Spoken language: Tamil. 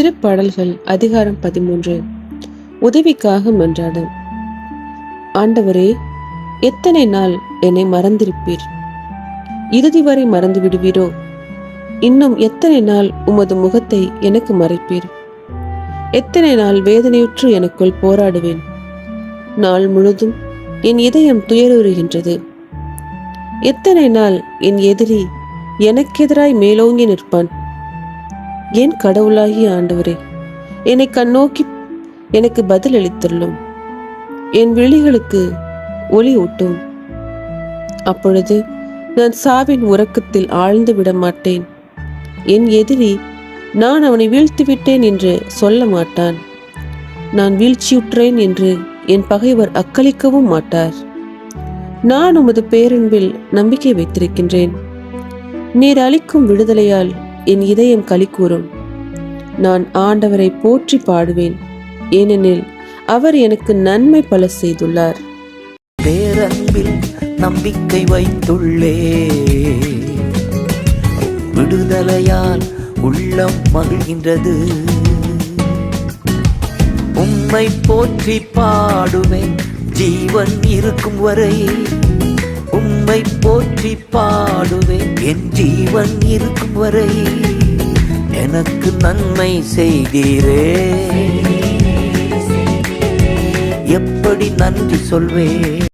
திருப்பாடல்கள் அதிகாரம் பதிமூன்று. உதவிக்காக மன்றாடும் ஆண்டவரே எத்தனை நாள் என்னை மறந்திருப்பீர்? இறுதி வரை மறந்து விடுவீரோ இன்னும் எத்தனை நாள் உமது முகத்தை எனக்கு மறைப்பீர்? எத்தனை நாள் வேதனையுற்று எனக்குள் போராடுவேன்? நாள் முழுதும் என் இதயம் துயருகின்றது. எத்தனை நாள் என் எதிரி எனக்கெதிராய் மேலோங்கி நிற்பான்? என் கடவுளாகிய ஆண்டவரே? என்னை கண்ணோக்கி எனக்கு பதில் அளித்துள்ளும். என் விழிகளுக்கு ஒளி ஊட்டும். அப்பொழுது நான் சாவின் உறக்கத்தில் ஆழ்ந்து விட மாட்டேன் என் எதிரி நான் அவனை வீழ்த்திவிட்டேன் என்று சொல்ல மாட்டான். நான் வீழ்ச்சியுற்றேன் என்று என் பகைவர் அக்களிக்கவும் மாட்டார். நான் உமது பேரன்பில் நம்பிக்கை வைத்திருக்கின்றேன். நீர் அளிக்கும் விடுதலையால் என் இதயம் களி கூறும். நான் ஆண்டவரை போற்றி பாடுவேன். ஏனெனில் அவர் எனக்கு நன்மை பல செய்துள்ளார். பேரன்பில் நம்பிக்கை வைத்துள்ளே. விடுதலையால் உள்ளம் மகிழ்கின்றது. உம்மை போற்றி பாடுவேன். ஜீவன் இருக்கும் வரை உம்மை போற்றி பாடுவேன். என் ஜீவன் இருக்கும் வரை எனக்கு நன்மை செய்தீரே. எப்படி நன்றி சொல்வேன்?